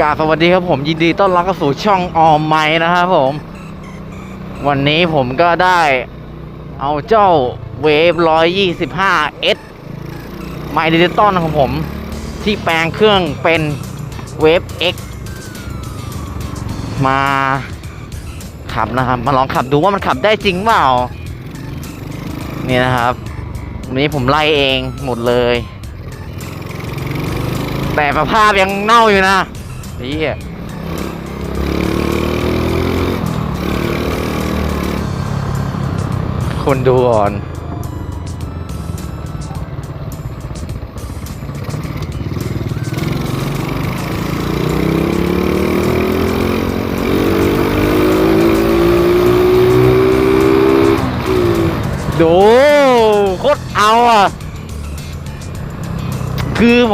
กาสวัสดีครับผมยินดีต้อนรับเข้าสู่ช่องออมไม้นะครับผม วันนี้ผมก็ได้เอาเจ้าเวฟ125 S ไมค์ดิจิตอลของผม ที่แปลงเครื่องเป็นเวฟ X มาขับนะครับ มาลองขับดูว่ามันขับได้จริงเปล่า นี่นะครับ วันนี้ผมไล่เองหมดเลย แต่สภาพยังเน่าอยู่นะ เหี้ยคนดูอ่อน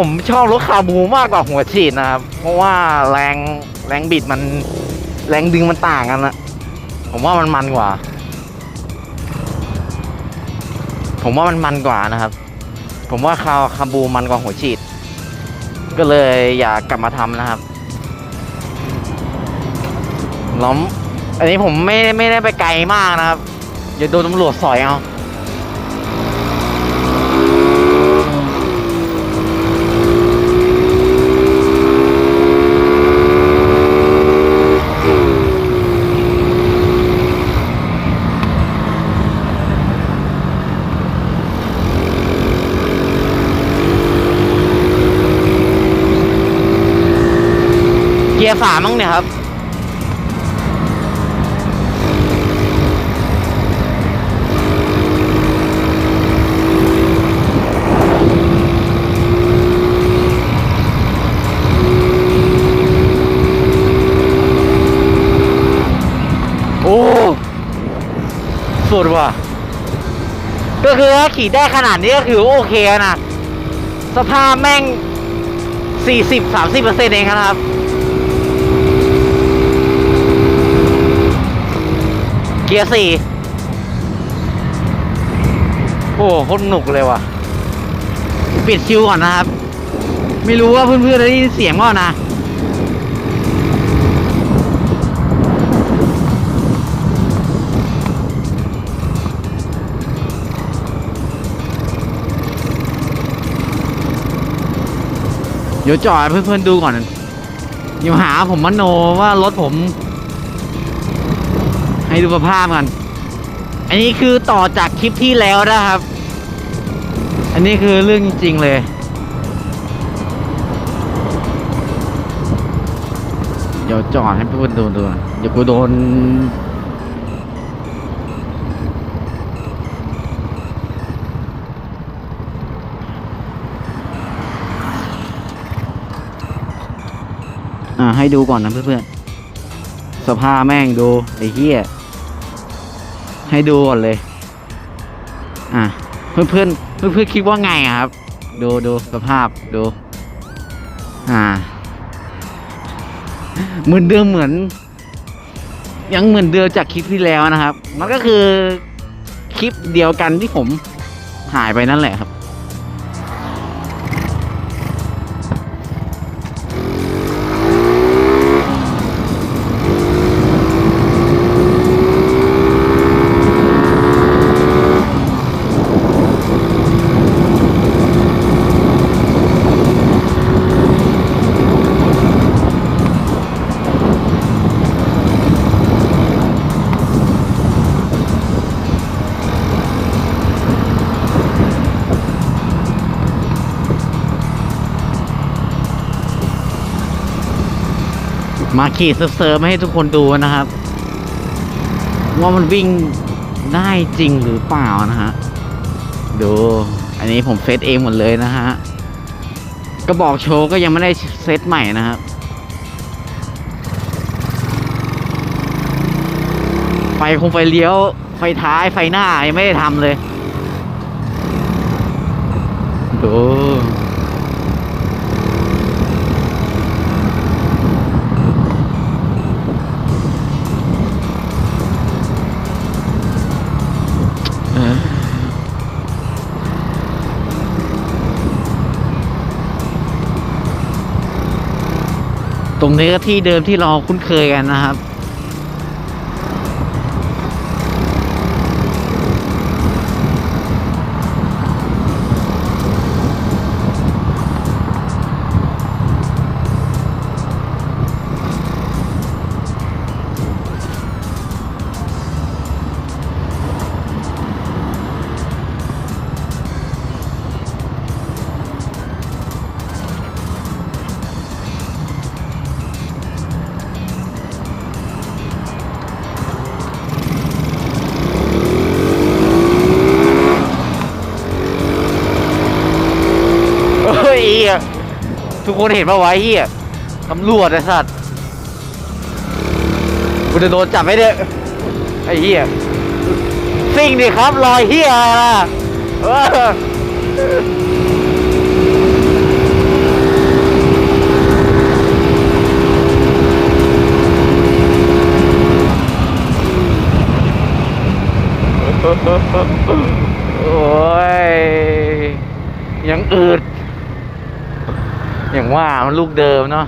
ผมชอบรถคาบูมากกว่าหัวฉีดนะครับ เพราะว่าแรงแรงบิดมันแรงดึงมันต่างกันนะผมว่ามันมันกว่า ผมว่ามันมันกว่านะครับ ผมว่าคาคาบูมันกว่าหัวฉีด ก็เลยอยากกลับมาทำนะครับล้อมอันนี้ผมไม่ไม่ได้ไปไกลมากนะครับอย่าโดนตำรวจสอยเอา ยร์สามมั้งเนี่ยครับ โอ้สุดว่ะ ก็คือถ้าขี่ได้ขนาดนี้ก็คือโอเคนะ สภาพแม่งสี่สิบสามสิบเปอร์เซ็นต์เองครับ เกียร์สี่โอ้โคตรหนุกเลยว่ะ ปิดชิวก่อนนะครับ ไม่รู้ว่าเพื่อนๆได้ยินเสียงว่านะ เดี๋ยวจอดเพื่อนๆดูก่อนเดี๋ยวหาผมมโนว่ารถผม ให้ดูสภาพกัน อันนี้คือต่อจากคลิปที่แล้วนะครับ อันนี้คือเรื่องจริงๆเลย เดี๋ยวจอดให้เพื่อนๆดูดูเดี๋ยวกูโดนอ่าให้ดูก่อนนะเพื่อนๆ สภาพแม่งดูไอ้เหี้ย ให้ดูก่อนเลย อะเพื่อนเพื่อนเพื่อนเพื่อนคิดว่าไงครับ ดูดูสภาพดู อ่าเหมือนเดิมเหมือน ยังเหมือนเดิมจากคลิปที่แล้วนะครับ มันก็คือคลิปเดียวกันที่ผมหายไปนั่นแหละครับ มาขี่เซิร์ฟๆมให้ทุกคนดูนะครับ ว่ามันวิ่งได้จริงหรือเปล่านะฮะดูอันนี้ผมเซตเองหมดเลยนะฮะกระบอกโชว์ก็ยังไม่ได้เซตใหม่นะครับไฟคงไฟเลี้ยว ไฟท้ายไฟหน้ายังไม่ได้ทำเลย ดู ตรงนี้ก็ที่เดิมที่เราคุ้นเคยกันนะครับ ทุกคนเห็นปะวะไอ้เฮียตำรวจไอ้สัตว์กูจะโดนจับไหมเนี่ยไอ้เฮียสิ่งดิครับรอยเฮียอะไรล่ะเออโอ้ยยังอืด อย่างว่ามันลูกเดิมเนาะ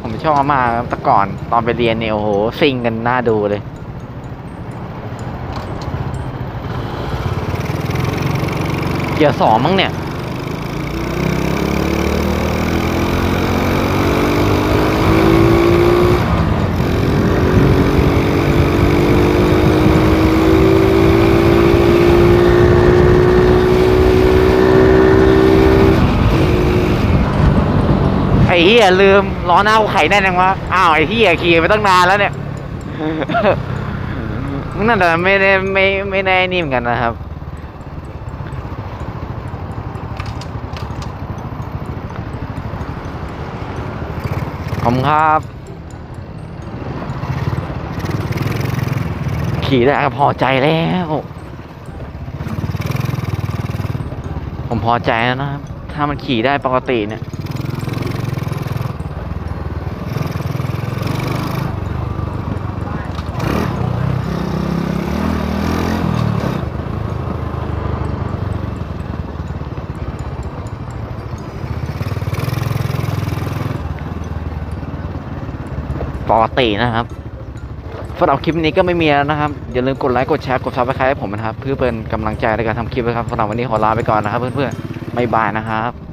ผมชอบมากแต่ก่อนตอนไปเรียนเนี่ยโอ้โหซิงกันน่าดูเลยเกียร์สองมั้งเนี่ย อ้เฮียลืมล้อหน้ากูไข่แน่นยังวะอ้าวไอ้เฮียขี่ไปตั้งนานแล้วเนี่ยนั่นแต่ไม่ได้ไม่ไม่ได้นี่เหมือนกันนะครับขอบคุณครับ ขี่ได้ก็พอใจแล้ว ผมพอใจแล้วนะครับ ถ้ามันขี่ได้ปกติเนี่ย ปกตินะครับสำหรับคลิปนี้ก็ไม่มีแล้วนะครับ อย่าลืมกดไลค์กดแชร์กดซับสไครต์ให้ผมนะครับ เพื่อเป็นกำลังใจในการทำคลิปนะครับสำหรับวันนี้ขอลาไปก่อนนะครับ เพื่อนๆไม่บายนะครับ